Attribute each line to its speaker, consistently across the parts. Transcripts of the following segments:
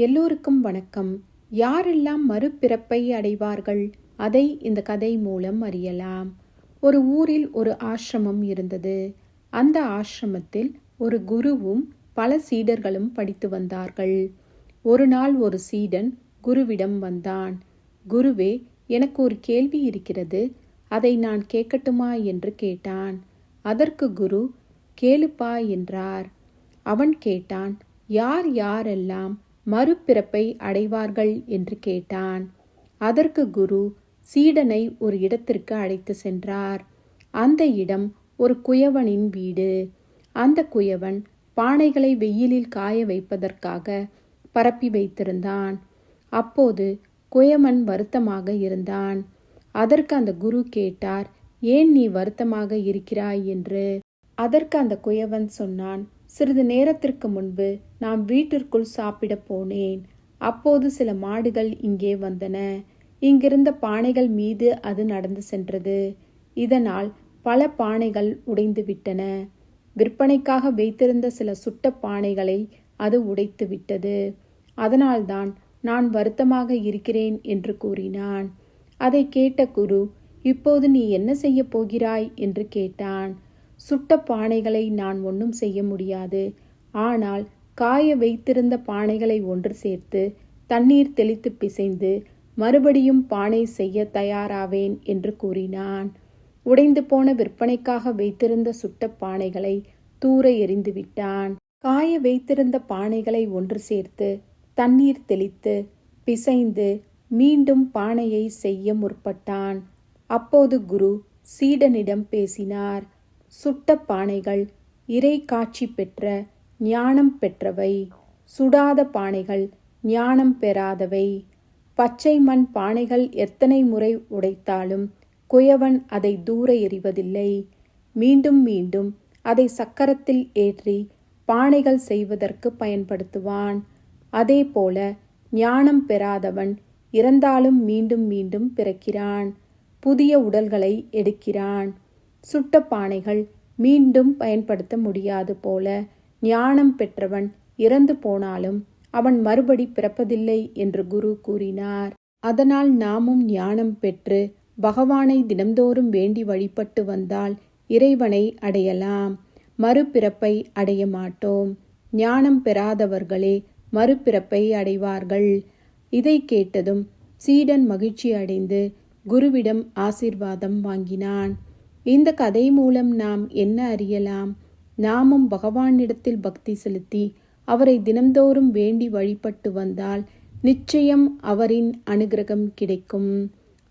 Speaker 1: எல்லோருக்கும் வணக்கம். யாரெல்லாம் மறுபிறப்பை அடைவார்கள்? அதை இந்த கதை மூலம் அறியலாம். ஒரு ஊரில் ஒரு ஆசிரமம் இருந்தது. அந்த ஆசிரமத்தில் ஒரு குருவும் பல சீடர்களும் படித்து வந்தார்கள். ஒரு நாள் ஒரு சீடன் குருவிடம் வந்தான். குருவே எனக்கு ஒரு கேள்வி இருக்கிறது. அதை நான் கேட்கட்டுமா? என்று கேட்டான். அதற்கு குரு கேளுப்பா என்றார். அவன் கேட்டான் யார் யாரெல்லாம் மறுபிறப்பை அடைவார்கள் என்று கேட்டான். அதற்கு குரு சீடனை ஒரு இடத்திற்கு அழைத்து சென்றார். அந்த இடம் ஒரு குயவனின் வீடு. அந்த குயவன் பானைகளை வெயிலில் காய வைப்பதற்காக பரப்பி வைத்திருந்தான். அப்போது குயவன் வருத்தமாக இருந்தான். அதற்கு அந்த குரு கேட்டார் ஏன் நீ வருத்தமாக இருக்கிறாய்? என்று. அதற்கு அந்த குயவன் சொன்னான் சிறிது நேரத்திற்கு முன்பு நான் வீட்டிற்குள் சாப்பிட போனேன். அப்போது சில மாடுகள் இங்கே வந்தன. இங்கிருந்த பானைகள் மீது அது நடந்து சென்றது. இதனால் பல பானைகள் உடைந்து விட்டன. விற்பனைக்காக வைத்திருந்த சில சுட்ட பானைகளை அது உடைத்து விட்டது. அதனால்தான் நான் வருத்தமாக இருக்கிறேன் என்று கூறினான். அதை கேட்ட குரு இப்போது நீ என்ன செய்யப் போகிறாய்? என்று கேட்டான். சுட்ட பானைகளை நான் ஒன்றும் செய்ய முடியாது. ஆனால் காய வைத்திருந்த பானைகளை ஒன்று சேர்த்து தண்ணீர் தெளித்து பிசைந்து மறுபடியும் பானை செய்ய தயாராவேன் என்று கூறினான். உடைந்து போன விற்பனைக்காக வைத்திருந்த சுட்ட பானைகளை தூர எறிந்து விட்டான். காய வைத்திருந்த பானைகளை ஒன்று சேர்த்து தண்ணீர் தெளித்து பிசைந்து மீண்டும் பானையை செய்ய முற்பட்டான். அப்போது குரு சீடனிடம் பேசினார். சுட்ட பானைகள் இறை காட்சி பெற்ற ஞானம் பெற்றவை. சுடாத பானைகள் ஞானம் பெறாதவை. பச்சை மண் பானைகள் எத்தனை முறை உடைத்தாலும் குயவன் அதை தூர எறிவதில்லை. மீண்டும் மீண்டும் அதை சக்கரத்தில் ஏற்றி பானைகள் செய்வதற்கு பயன்படுத்துவான். அதேபோல ஞானம் பெறாதவன் இறந்தாலும் மீண்டும் மீண்டும் பிறக்கிறான். புதிய உடல்களை எடுக்கிறான். சுட்ட பானைகள் மீண்டும் பயன்படுத்த முடியாது போல ஞானம் பெற்றவன் இறந்து போனாலும் அவன் மறுபடி பிறப்பதில்லை என்று குரு கூறினார். அதனால் நாமும் ஞானம் பெற்று பகவானை தினம்தோறும் வேண்டி வழிபட்டு வந்தால் இறைவனை அடையலாம். மறுபிறப்பை அடைய மாட்டோம். ஞானம் பெறாதவர்களே மறுபிறப்பை அடைவார்கள். இதை கேட்டதும் சீடன் மகிழ்ச்சி அடைந்து குருவிடம் ஆசிர்வாதம் வாங்கினான். இந்த கதை மூலம் நாம் என்ன அறியலாம் நாமும் பகவானிடத்தில் பக்தி செலுத்தி அவரை தினம்தோறும் வேண்டி வழிபட்டு வந்தால் நிச்சயம் அவரின் அனுகிரகம் கிடைக்கும்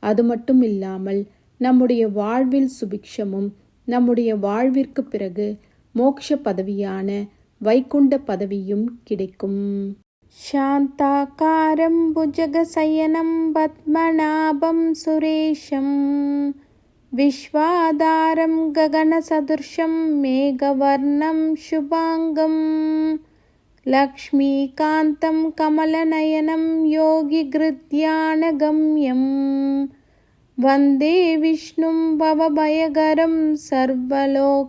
Speaker 1: அது மட்டும் இல்லாமல் நம்முடைய வாழ்வில் சுபிக்ஷமும் நம்முடைய வாழ்விற்கு பிறகு மோக்ஷ பதவியான வைகுண்ட பதவியும் கிடைக்கும் शान्ताकारं भुजगशयनं पद्मनाभं सुरेशं विश्वाधारं गगनसदृशं मेघवर्णं शुभाङ्गं लक्ष्मीकान्तं कमलनयनं योगिगृध्यानगम्यं वन्दे विष्णुं भवभयगरं सर्वलोकैकनाथम्